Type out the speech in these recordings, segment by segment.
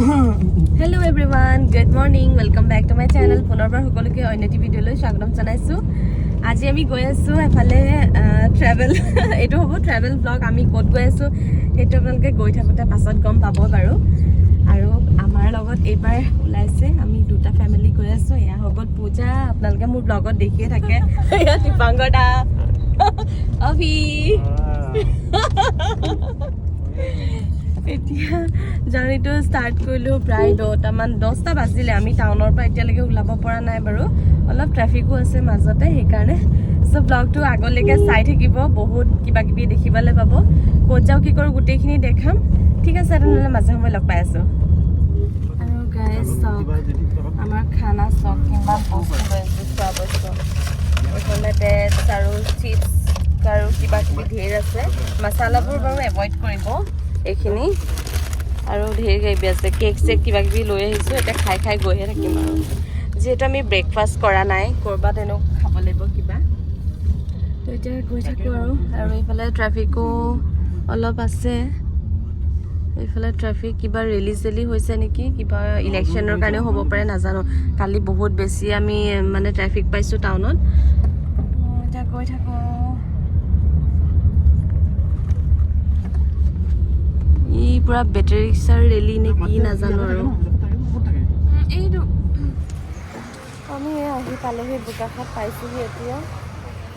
Hello' everyone good morning welcome back to my channel পুনৰবাৰ সকলোকে অন্য এটি ভিডিঅ'লৈ স্বাগতম জনাইছোঁ। আজি আমি গৈ আছোঁ এফালে ট্ৰেভেল এইটো হ'ব ট্ৰেভেল ব্লগ আমি ক'ত গৈ আছোঁ সেইটো আপোনালোকে গৈ থাকোঁতে পাছত গম পাব বাৰু। আৰু আমাৰ লগত এইবাৰ ওলাইছে আমি দুটা ফেমিলি গৈ আছোঁ। এয়া হৈ গ'ল পূজা। আপোনালোকে মোৰ ব্লগত দেখিয়ে থাকে। এয়া দা অভি এতিয়া জাৰ্ণিটো ষ্টাৰ্ট কৰিলোঁ প্ৰায় দহটামান দহটা বাজিলে। আমি টাউনৰ পৰা এতিয়ালৈকে ওলাব পৰা নাই বাৰু। অলপ ট্ৰেফিকো আছে মাজতে, সেইকাৰণে চ' ব্লগটো আগলৈকে চাই থাকিব। বহুত কিবা কিবি দেখিবলৈ পাব। ক'ত যাওঁ, কি কৰোঁ, গোটেইখিনি দেখাম। ঠিক আছে, তেনেহ'লে মাজে সময়ে লগ পাই আছোঁ। আৰু গাইজ চাওক আমাৰ খানা চাওক কিমান বস্তু আছোঁ খোৱা বস্তু। এইফালে ডেটছ আৰু চিপছ আৰু কিবা কিবি ধেৰ আছে। মচালাবোৰ বাৰু এভইড কৰিব। এইখিনি। আৰু ধেৰ কিবি আছে। কেক চেক কিবা কিবি লৈ আহিছোঁ। এতিয়া খাই খাই গৈহে থাকিম আৰু। যিহেতু আমি ব্ৰেকফাষ্ট কৰা নাই ক'ৰবাত এনেও খাব লাগিব কিবা। তো এতিয়া গৈ থাকোঁ আৰু। আৰু এইফালে ট্ৰেফিকো অলপ আছে। এইফালে ট্ৰেফিক কিবা ৰেলি চেলি হৈছে নেকি? কিবা ইলেকশ্যনৰ কাৰণেও হ'ব পাৰে নাজানো। কালি বহুত বেছি আমি মানে ট্ৰেফিক পাইছোঁ টাউনত এতিয়া গৈ থাকোঁ ই পুৰা বেটেৰী ৰিক্সাৰ ৰেলি নে কি নাজানো আৰু। এইটো। আমি এই আহি পালোহি বোকাখাট পাইছোঁহি এতিয়া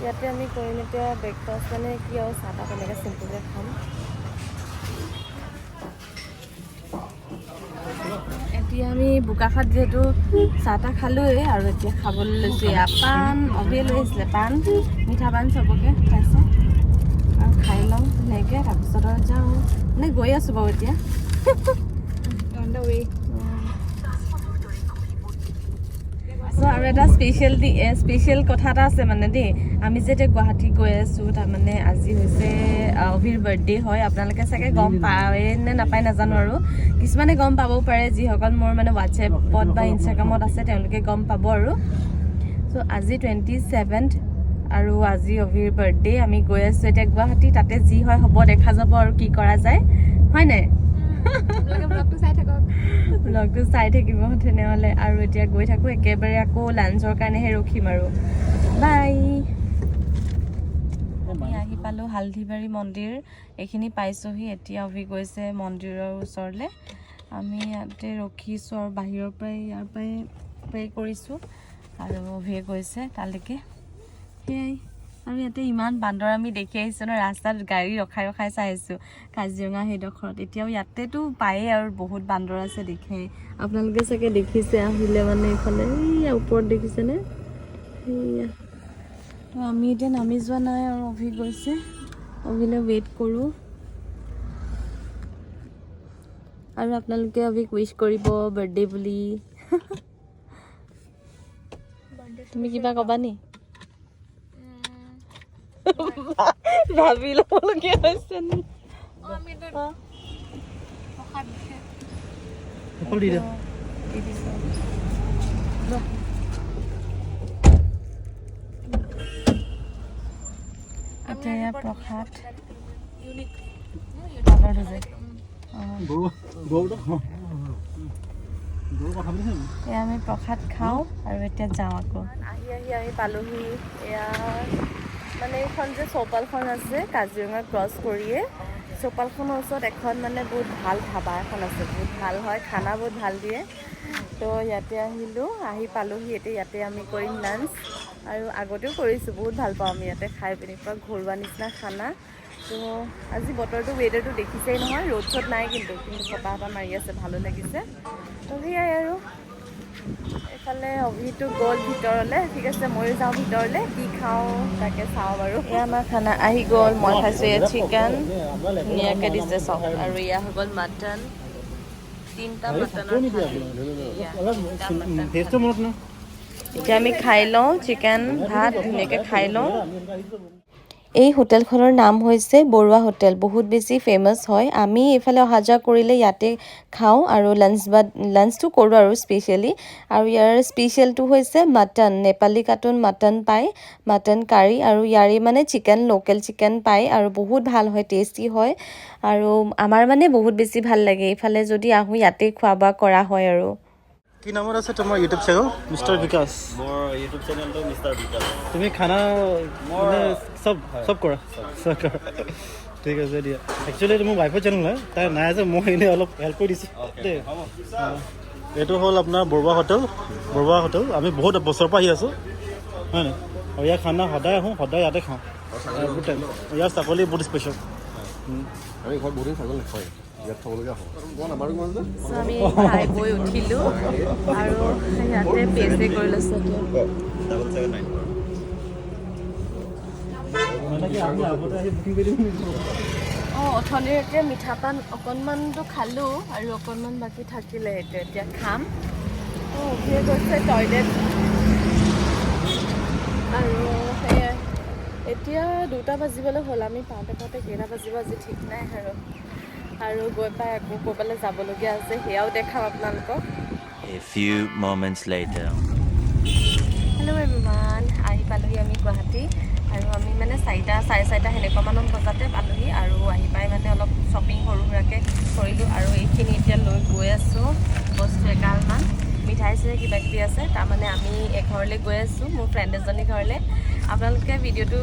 ইয়াতে আমি কৰিম এতিয়া ব্ৰেকফাষ্ট মানে কি আৰু চাহ তাহ তেনেকৈ চিম্পুলকৈ খাম। এতিয়া আমি বোকাখাট যিহেতু চাহ তাহ খালোঁৱেই আৰু এতিয়া খাবলৈ লৈছোঁ। এয়া পাণ অবিয়ে লৈ আহিছিলে পাণ। মিঠা পাণ চবকে খাইছে। আৰু খাই লওঁ ধুনীয়াকৈ তাৰপিছত আৰু যাওঁ মানে গৈ আছোঁ বাৰু এতিয়া চ' আৰু এটা স্পেচিয়েল স্পেচিয়েল কথা এটা আছে মানে দেই। আমি যে এতিয়া গুৱাহাটী গৈ আছোঁ তাৰমানে আজি হৈছে অভিৰ বাৰ্থডে হয়। আপোনালোকে চাগে গম পায় নে নাপায় নাজানো আৰু। কিছুমানে গম পাবও পাৰে যিসকল মোৰ মানে হোৱাটছএপত বা ইনষ্টাগ্ৰামত আছে তেওঁলোকে গম পাব আৰু। চ' আজি টুৱেণ্টি ছেভেন্থ আৰু আজি অভিৰ বাৰ্থডে আমি গৈ আছোঁ এতিয়া গুৱাহাটী তাতে যি হয় হ'ব দেখা যাব আৰু কি কৰা যায়। হয় নাই ব্লগটো চাই থাকিব তেনেহ'লে। আৰু এতিয়া গৈ থাকোঁ একেবাৰে আকৌ লাঞ্চৰ কাৰণেহে ৰখিম আৰু। বাই আমি আহি পালোঁ হালধিবাৰী মন্দিৰ। এইখিনি পাইছোঁহি এতিয়া অভি গৈছে মন্দিৰৰ ওচৰলৈ। আমি ইয়াতে ৰখিছোঁ আৰু বাহিৰৰ পৰাই ইয়াৰ পৰাই প্ৰে কৰিছোঁ। আৰু অভিয়ে গৈছে তালৈকে। সেয়াই আৰু ইয়াতে ইমান বান্দৰ আমি দেখি আহিছোঁ ন ৰাস্তাত গাড়ী ৰখাই ৰখাই চাই আহিছোঁ কাজিৰঙা সেইডোখৰত। এতিয়াও ইয়াতেতো পায়েই আৰু বহুত বান্দৰ আছে দেখেই আপোনালোকে চাগে দেখিছে আহিলে মানে এইফালে। এইয়া ওপৰত দেখিছেনে? সেয়া আমি এতিয়া নামি যোৱা নাই আৰু অভি গৈছে। অভিলৈ ৱেইট কৰোঁ। আৰু আপোনালোকে অভিক উইচ কৰিব বাৰ্থডে বুলি। তুমি কিবা ক'বা নি ভাবি ল'বলগীয়া হৈছে। এতিয়া প্ৰসাদ। আমি প্ৰসাদ খাওঁ আৰু এতিয়া যাওঁ আকৌ। আহি আহি আমি পালোহি। এয়া মানে এইখন যে চৌপালখন আছে কাজিৰঙা ক্ৰছ কৰিয়ে চৌপালখনৰ ওচৰত এখন মানে বহুত ভাল ধাবা এখন আছে। বহুত ভাল হয় খানা বহুত ভাল দিয়ে। তো ইয়াতে আহিলোঁ আহি পালোহি এতিয়া ইয়াতে আমি কৰিম লাঞ্চ আৰু আগতেও কৰিছোঁ বহুত ভাল পাওঁ আমি ইয়াতে খাই পিনি পুৰা ঘৰুৱা নিচিনা খানা। তো আজি বতৰটো ৱেডাৰটো দেখিছেই নহয় ৰ'দ চ'দ নাই কিন্তু কিন্তু বতাহ এটা মাৰি আছে ভালো লাগিছে। তো সেয়াই আৰু। এইফালে অভিটো গ'ল ভিতৰলৈ। ঠিক আছে ময়ো যাওঁ ভিতৰলৈ। কি খাওঁ তাকে চাওঁ বাৰু। এয়া আমাৰ খানা আহি গ'ল মই খাইছোঁ এয়া চিকেন। ধুনীয়াকৈ দিছে চব। আৰু এয়া হৈ গ'ল মাটন। তিনিটা মাটনৰ এতিয়া আমি খাই লওঁ চিকেন ভাত ধুনীয়াকৈ খাই লওঁ। এই হোটেলখনৰ নাম হৈছে বৰুৱা হোটেল। বহুত বেছি ফেমাছ হয়। আমি এইফালে অহা যোৱা কৰিলে ইয়াতে খাওঁ আৰু লাঞ্চ বা লাঞ্চটো কৰোঁ আৰু স্পেচিয়েলি আৰু ইয়াৰ স্পেচিয়েলটো হৈছে মাটন নেপালী কাটন মাটন পায় মাটন কাৰী আৰু ইয়াৰে মানে চিকেন লোকেল চিকেন পায় আৰু বহুত ভাল হয় টেষ্টি হয়। আৰু আমাৰ মানে বহুত বেছি ভাল লাগে। এইফালে যদি আহোঁ ইয়াতে খোৱা বোৱা কৰা হয় আৰু। কি নামত আছে? তোমাৰ ইউটিউব চেনেল মিষ্টাৰ বিকাশ মোৰ ইউটিউব চেনেলটো মিষ্টাৰ বিকাশ তুমি খানা মানে চব চব কৰা? ঠিক আছে দিয়া। একচুৱেলি এইটো মোৰ ৱাইফৰ চেনেল হয় তাই নাই যে মই এনেই অলপ হেল্প কৰি দিছোঁ। দেই। এইটো হ'ল আপোনাৰ বৰুৱা হোটেল। বৰুৱা হোটেল। আমি বহুত বছৰৰ পৰা আহি আছোঁ। হয় নাই? আৰু ইয়াৰ খানা সদায় আহোঁ সদায় ইয়াতে খাওঁ। ইয়াৰ ছাগলী বহুত স্পেচিয়েল আমি ঘৰত বহুদিন ছাগলী নাখায় আমি খাই বৈ উঠিলোঁ আৰু ইয়াতে পেষ্টে কৰি লৈছোঁ। অঁ অথনিলৈকে মিঠা পান অকণমানটো খালোঁ আৰু অকণমান বাকী থাকিলে সেইটো এতিয়া খাম। অঁ উঠিয়ে গৈছে টয়লেট আৰু সেয়াই এতিয়া দুটা বাজিবলৈ হ'ল আমি পাওঁতে পাওঁতে কেইটা বাজিব আজি ঠিক নাই আৰু। আৰু গৈ পাই আকৌ ক'ৰবালৈ যাবলগীয়া আছে সেয়াও দেখাম আপোনালোকক। A few. হেল্ল' এভৰিৱান আহি পালোহি আমি গুৱাহাটী। আৰু আমি মানে চাৰিটা চাৰে চাৰিটা সেনেকুৱামানত বজাতে পালোহি আৰু আহি পাই মানে অলপ শ্বপিং সৰু সুৰাকৈ কৰিলোঁ আৰু এইখিনি এতিয়া লৈ গৈ আছোঁ বস্তু এগালমান। মিঠাই চিঠাই কিবা কিবি আছে তাৰমানে আমি এঘৰলৈ গৈ আছোঁ মোৰ ফ্ৰেণ্ড এজনী ঘৰলৈ। আপোনালোকে ভিডিঅ'টো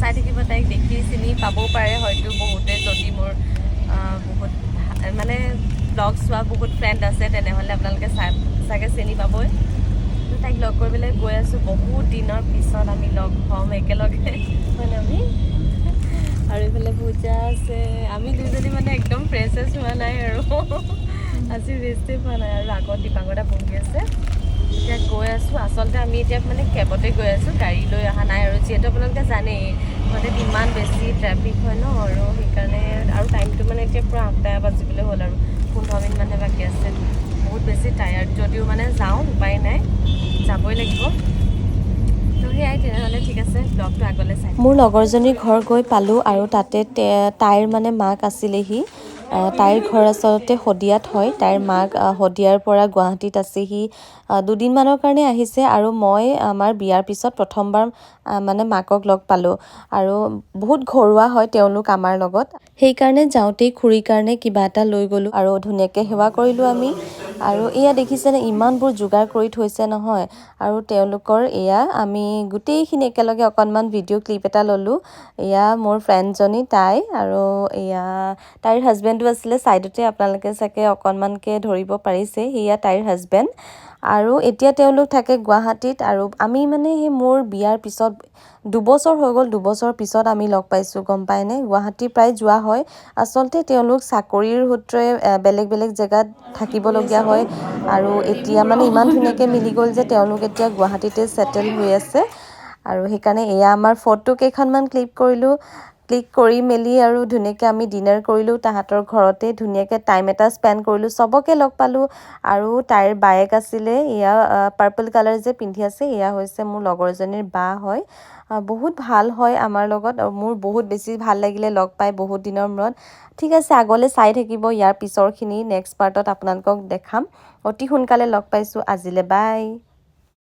চাই থাকিব তাইক দেখি চিনি পাবও পাৰে হয়তো বহুতে যদি মোৰ আহ, বহুত ভা- মানে ব্লগ চোৱা বহুত ফ্ৰেণ্ড আছে তেনেহ'লে আপোনালোকে চাই চাগে চিনি পাবই। তাইক লগ কৰিবলৈ গৈ আছোঁ। বহুত দিনৰ পিছত আমি লগ হ'ম একেলগে। হয় ন আমি আৰু এইফালে পূজা আছে। আমি দুজনী মানে একদম ফ্ৰেছেছ হোৱা নাই আৰু। আজি ৰেষ্টে পোৱা নাই। আৰু আগত দীপাংগদা বহি আছে। এতিয়া গৈ আছোঁ আচলতে আমি এতিয়া মানে কেবতে গৈ আছোঁ গাড়ী লৈ অহা নাই আৰু যিহেতু আপোনালোকে জানেই গুৱাহাটীত ইমান বেছি ট্ৰেফিক হয় ন আৰু সেইকাৰণে আৰু টাইমটো মানে এতিয়া পূৰা আঠটা বাজিবলৈ হ'ল আৰু পোন্ধৰ মিনিটমানহে বাকী আছে। বহুত বেছি টায়াৰ্ড যদিও মানে যাওঁ উপায় নাই যাবই লাগিব। মোৰ লগৰজনীৰ ঘৰ গৈ পালোঁ আৰু তাতে তাইৰ মানে মাক আছিলেহি। তাইৰ ঘৰ আচলতে শদিয়াত হয়। তাইৰ মাক শদিয়াৰ পৰা গুৱাহাটীত আছেহি দুদিনমানৰ কাৰণে আহিছে আৰু মই আমাৰ বিয়াৰ পিছত প্ৰথমবাৰ মানে মাকক লগ পালোঁ। আৰু বহুত ঘৰুৱা হয় তেওঁলোক আমাৰ লগত। সেইকাৰণে যাওঁতেই খুৰীৰ কাৰণে কিবা এটা লৈ গ'লোঁ আৰু ধুনীয়াকৈ সেৱা কৰিলোঁ আমি। আৰু এয়া দেখিছেনে ইমানবোৰ যোগাৰ কৰি থৈছে নহয়। আৰু তেওঁলোকৰ এয়া আমি গোটেইখিনি একেলগে অকণমান ভিডিঅ' ক্লিপ এটা ল'লোঁ। এয়া মোৰ ফ্ৰেণ্ডজনী তাই আৰু এয়া তাইৰ হাজবেণ্ডো আছিলে। ছাইডতে আপোনালোকে চাগে অকণমানকৈ ধৰিব পাৰিছে। সেয়া তাইৰ হাজবেণ্ড আৰু এতিয়া তেওঁলোক থাকে গুৱাহাটীত আৰু আমি মানে সেই মোৰ বিয়াৰ পিছত দুবছৰ হৈ গ'ল দুবছৰ পিছত আমি লগ পাইছোঁ গম পায়নে গুৱাহাটী প্ৰায় যোৱা হয়। আচলতে তেওঁলোক চাকৰিৰ সূত্ৰে বেলেগ বেলেগ জেগাত থাকিবলগীয়া হয় আৰু এতিয়া মানে ইমান ধুনীয়াকৈ মিলি গ'ল যে তেওঁলোক এতিয়া গুৱাহাটীতে ছেটেল হৈ আছে। আৰু সেইকাৰণে এয়া আমাৰ ফটো কেইখনমান ক্লিক কৰিলোঁ। ক্লিক কৰি মেলি আৰু ধুনীয়াকৈ আমি ডিনাৰ কৰিলোঁ তাহাঁতৰ ঘৰতে ধুনীয়াকৈ টাইম এটা স্পেণ্ড কৰিলোঁ চবকে লগ পালোঁ আৰু তাইৰ বায়েক আছিলে এয়া পাৰ্পল কালাৰ যে পিন্ধি আছে এয়া হৈছে মোৰ লগৰজনীৰ বা হয়। বহুত ভাল হয় আমাৰ লগত মোৰ বহুত বেছি ভাল লাগিলে লগ পাই বহুত দিনৰ মূৰত। ঠিক আছে আগলৈ চাই থাকিব ইয়াৰ পিছৰখিনি নেক্সট পাৰ্টত আপোনালোকক দেখাম। অতি সোনকালে লগ পাইছোঁ আজিলৈ বাই।